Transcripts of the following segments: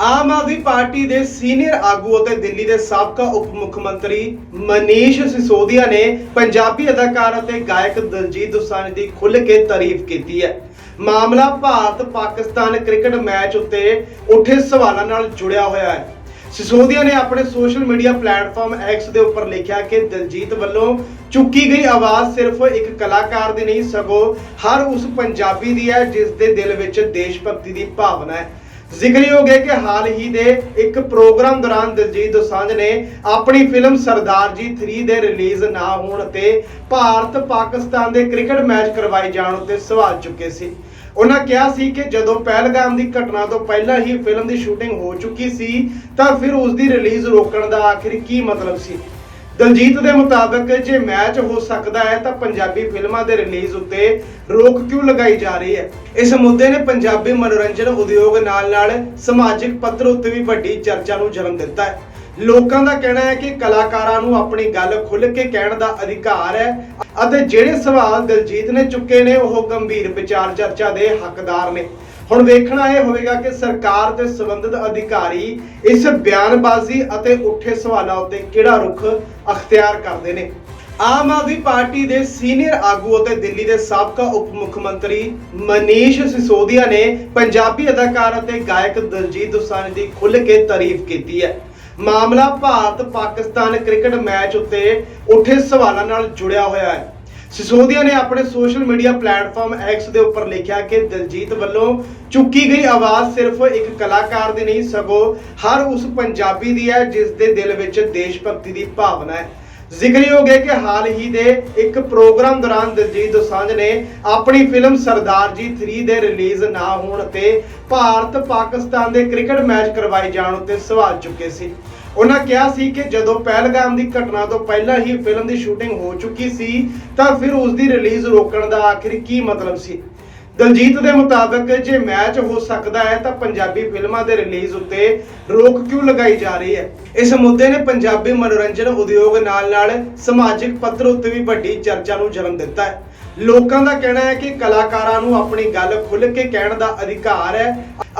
Aam Aadmi party ਦੇ senior ਆਗੂ ਅਤੇ ਦਿੱਲੀ ਦੇ ਸਾਬਕਾ ਉਪ ਮੁੱਖ ਮੰਤਰੀ ਮਨੀਸ਼ ਸਿਸੋਦੀਆ ਨੇ ਪੰਜਾਬੀ ਅਦਾਕਾਰ ਅਤੇ ਗਾਇਕ ਦਲਜੀਤ ਦੋਸਾਂਝ ਦੀ ਖੁੱਲ੍ਹ ਕੇ ਤਾਰੀਫ ਕੀਤੀ ਹੈ। ਮਾਮਲਾ ਭਾਰਤ ਪਾਕਿਸਤਾਨ ਕ੍ਰਿਕਟ ਮੈਚ ਉੱਤੇ ਉੱਠੇ ਸਵਾਲਾਂ ਨਾਲ ਜੁੜਿਆ ਹੋਇਆ ਹੈ। ਸਿਸੋਦੀਆ ਨੇ ਆਪਣੇ ਸੋਸ਼ਲ ਮੀਡੀਆ ਪਲੇਟਫਾਰਮ ਐਕਸ ਦੇ ਉੱਪਰ ਲਿਖਿਆ ਕਿ ਦਿਲਜੀਤ ਵੱਲੋਂ ਚੁੱਕੀ ਗਈ ਆਵਾਜ਼ ਸਿਰਫ ਇੱਕ ਕਲਾਕਾਰ ਦੀ ਨਹੀਂ, ਸਗੋਂ ਹਰ ਉਸ ਪੰਜਾਬੀ ਦੀ ਹੈ ਜਿਸ ਦੇ ਦਿਲ ਵਿੱਚ ਦੇਸ਼ ਭਗਤੀ ਦੀ ਭਾਵਨਾ ਹੈ। ਜ਼ਿਕਰਯੋਗ ਹੈ ਕਿ ਹਾਲ ਹੀ ਦੇ ਇੱਕ ਪ੍ਰੋਗਰਾਮ ਦੌਰਾਨ ਦਿਲਜੀਤ ਦੋਸਾਂਝ ਨੇ ਆਪਣੀ ਫਿਲਮ ਸਰਦਾਰ ਜੀ 3 ਦੇ ਰਿਲੀਜ਼ ਨਾ ਹੋਣ ਤੇ ਭਾਰਤ ਪਾਕਿਸਤਾਨ ਦੇ ਕ੍ਰਿਕਟ ਮੈਚ ਕਰਵਾਏ ਜਾਣ ਉੱਤੇ ਸਵਾਲ ਚੁੱਕੇ ਸੀ। ਉਹਨਾਂ ਕਿਹਾ ਸੀ ਕਿ ਜਦੋਂ ਪਹਿਲਗਾਮ ਦੀ ਘਟਨਾ ਤੋਂ ਪਹਿਲਾਂ ਹੀ ਫਿਲਮ ਦੀ ਸ਼ੂਟਿੰਗ ਹੋ ਚੁੱਕੀ ਸੀ, ਤਾਂ ਫਿਰ ਉਸ ਦੀ ਰਿਲੀਜ਼ ਰੋਕਣ ਦਾ ਆਖਿਰ ਕੀ ਮਤਲਬ ਸੀ? ਦਲਜੀਤ ਦੇ ਮੁਤਾਬਕ ਜੇ ਮੈਚ ਹੋ ਸਕਦਾ ਹੈ ਤਾਂ ਪੰਜਾਬੀ ਫਿਲਮਾਂ ਦੇ ਰਿਲੀਜ਼ ਉੱਤੇ ਰੋਕ ਕਿਉਂ ਲਗਾਈ ਜਾ ਰਹੀ ਹੈ? ਇਸ ਮੁੱਦੇ ਨੇ ਪੰਜਾਬੀ ਮਨੋਰੰਜਨ ਉਦਯੋਗ ਨਾਲ ਨਾਲ ਸਮਾਜਿਕ ਪੱਧਰ ਉੱਤੇ ਵੀ ਵੱਡੀ ਚਰਚਾ ਨੂੰ ਜਨਮ ਦਿੱਤਾ ਹੈ। ਲੋਕਾਂ ਦਾ ਕਹਿਣਾ ਹੈ ਕਿ ਕਲਾਕਾਰਾਂ ਨੂੰ ਆਪਣੀ ਗੱਲ ਖੁੱਲ੍ਹ ਕੇ ਕਹਿਣ ਦਾ ਅਧਿਕਾਰ ਹੈ ਅਤੇ ਜਿਹੜੇ ਸਵਾਲ ਦਿਲਜੀਤ ਨੇ ਚੁੱਕੇ ਨੇ, ਉਹ ਗੰਭੀਰ ਵਿਚਾਰ ਚਰਚਾ ਦੇ ਹੱਕਦਾਰ ਨੇ। ਹੁਣ ਵੇਖਣਾ ਇਹ ਹੋਵੇਗਾ ਕਿ ਸਰਕਾਰ ਦੇ ਸੰਬੰਧਿਤ ਅਧਿਕਾਰੀ ਇਸ ਬਿਆਨਬਾਜ਼ੀ ਅਤੇ ਉੱਠੇ ਸਵਾਲਾਂ ਉੱਤੇ ਕਿਹੜਾ ਰੁਖ ਅਖਤਿਆਰ ਕਰਦੇ ਨੇ। ਆਮ ਆਦਮੀ ਪਾਰਟੀ ਦੇ ਸੀਨੀਅਰ ਆਗੂ ਅਤੇ ਦਿੱਲੀ ਦੇ ਸਾਬਕਾ ਉਪ ਮੁੱਖ ਮੰਤਰੀ ਮਨੀਸ਼ ਸਿਸੋਦੀਆ ਨੇ ਪੰਜਾਬੀ ਅਦਾਕਾਰ ਅਤੇ ਗਾਇਕ ਦਲਜੀਤ ਦੋਸਾਂਝ ਦੀ ਖੁੱਲ੍ਹ ਕੇ ਤਾਰੀਫ ਕੀਤੀ ਹੈ। ਮਾਮਲਾ ਭਾਰਤ ਪਾਕਿਸਤਾਨ ਕ੍ਰਿਕਟ ਮੈਚ ਉੱਤੇ ਉੱਠੇ ਸਵਾਲਾਂ ਨਾਲ ਜੁੜਿਆ ਹੋਇਆ ਹੈ। ਸਿਸੋਦੀਆ ਨੇ ਆਪਣੇ ਸੋਸ਼ਲ ਮੀਡੀਆ ਪਲੇਟਫਾਰਮ ਐਕਸ ਦੇ ਉੱਪਰ ਲਿਖਿਆ ਕਿ ਦਿਲਜੀਤ ਵੱਲੋਂ ਚੁੱਕੀ ਗਈ ਆਵਾਜ਼ ਸਿਰਫ ਇੱਕ ਕਲਾਕਾਰ ਦੀ ਨਹੀਂ, ਸਗੋਂ ਹਰ ਉਸ ਪੰਜਾਬੀ ਦੀ ਹੈ ਜਿਸ ਦੇ ਦਿਲ ਵਿੱਚ ਦੇਸ਼ ਭਗਤੀ ਦੀ ਭਾਵਨਾ ਹੈ। ਜ਼ਿਕਰਯੋਗ ਹੈ ਕਿ ਹਾਲ ਹੀ ਦੇ ਇੱਕ ਪ੍ਰੋਗਰਾਮ ਦੌਰਾਨ ਦਿਲਜੀਤ ਦੋਸਾਂਝ ਨੇ ਆਪਣੀ ਫਿਲਮ ਸਰਦਾਰ ਜੀ 3 ਦੇ ਰਿਲੀਜ਼ ਨਾ ਹੋਣ ਤੇ ਭਾਰਤ ਪਾਕਿਸਤਾਨ ਦੇ ਕ੍ਰਿਕਟ ਮੈਚ ਕਰਵਾਏ ਜਾਣ ਉੱਤੇ ਸਵਾਲ ਚੁੱਕੇ ਸੀ। ਉਹਨਾਂ ਕਿਹਾ ਸੀ ਕਿ ਜਦੋਂ ਪਹਿਲਗਾਮ ਦੀ ਘਟਨਾ ਤੋਂ ਪਹਿਲਾਂ ਹੀ ਫਿਲਮ ਦੀ ਸ਼ੂਟਿੰਗ ਹੋ ਚੁੱਕੀ ਸੀ, ਤਾਂ ਫਿਰ ਉਸ ਦੀ ਰਿਲੀਜ਼ ਰੋਕਣ ਦਾ ਆਖਿਰ ਕੀ ਮਤਲਬ ਸੀ? ਦਲਜੀਤ ਦੇ ਮੁਤਾਬਕ ਜੇ ਮੈਚ ਹੋ ਸਕਦਾ ਹੈ ਤਾਂ ਪੰਜਾਬੀ ਫਿਲਮਾਂ ਦੇ ਰਿਲੀਜ਼ ਉੱਤੇ ਰੋਕ ਕਿਉਂ ਲਗਾਈ ਜਾ ਰਹੀ ਹੈ? ਇਸ ਮੁੱਦੇ ਨੇ ਪੰਜਾਬੀ ਮਨੋਰੰਜਨ ਉਦਯੋਗ ਨਾਲ ਨਾਲ ਸਮਾਜਿਕ ਪੱਧਰ ਉੱਤੇ ਵੀ ਵੱਡੀ ਚਰਚਾ ਨੂੰ ਜਨਮ ਦਿੱਤਾ ਹੈ। ਲੋਕਾਂ ਦਾ ਕਹਿਣਾ ਹੈ ਕਿ ਕਲਾਕਾਰਾਂ ਨੂੰ ਆਪਣੀ ਗੱਲ ਖੁੱਲ੍ਹ ਕੇ ਕਹਿਣ ਦਾ ਅਧਿਕਾਰ ਹੈ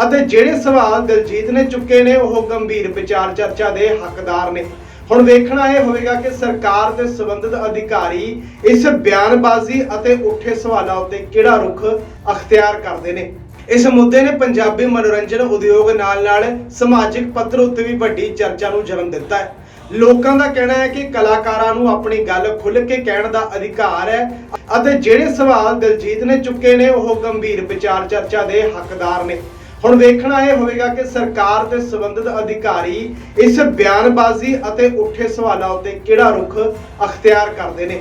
ਅਤੇ ਜਿਹੜੇ ਸਵਾਲ ਦਲਜੀਤ ਨੇ ਚੁੱਕੇ ਨੇ, ਉਹ ਗੰਭੀਰ ਵਿਚਾਰ ਚਰਚਾ ਦੇ ਹੱਕਦਾਰ ਨੇ। ਹੁਣ ਵੇਖਣਾ ਇਹ ਹੋਵੇਗਾ ਕਿ ਸਰਕਾਰ ਦੇ ਸੰਬੰਧਿਤ ਅਧਿਕਾਰੀ ਇਸ ਬਿਆਨਬਾਜ਼ੀ ਅਤੇ ਉੱਠੇ ਸਵਾਲਾਂ ਉੱਤੇ ਕਿਹੜਾ ਰੁਖ ਅਖਤਿਆਰ ਕਰਦੇ ਨੇ? ਇਸ ਮੁੱਦੇ ਨੇ ਪੰਜਾਬੀ ਮਨੋਰੰਜਨ ਉਦਯੋਗ ਨਾਲ ਨਾਲ ਸਮਾਜਿਕ ਪੱਧਰ ਉੱਤੇ ਵੀ ਵੱਡੀ ਚਰਚਾ ਨੂੰ ਜਨਮ ਦਿੱਤਾ ਹੈ। ਲੋਕਾਂ ਦਾ ਕਹਿਣਾ ਹੈ ਕਿ ਕਲਾਕਾਰਾਂ ਨੂੰ ਆਪਣੀ ਗੱਲ ਖੁੱਲ੍ਹ ਕੇ ਕਹਿਣ ਦਾ ਅਧਿਕਾਰ ਹੈ ਅਤੇ ਜਿਹੜੇ ਸਵਾਲ ਦਿਲਜੀਤ ਨੇ ਚੁੱਕੇ ਨੇ ਉਹ ਗੰਭੀਰ ਵਿਚਾਰ ਚਰਚਾ ਦੇ ਹੱਕਦਾਰ ਨੇ। ਹੁਣ ਵੇਖਣਾ ਇਹ ਹੋਵੇਗਾ ਕਿ ਸਰਕਾਰ ਤੇ ਸੰਬੰਧਿਤ ਅਧਿਕਾਰੀ ਇਸ ਬਿਆਨਬਾਜ਼ੀ ਅਤੇ ਉੱਠੇ ਸਵਾਲਾਂ ਉੱਤੇ ਕਿਹੜਾ ਰੁਖ ਅਖਤਿਆਰ ਕਰਦੇ ਨੇ।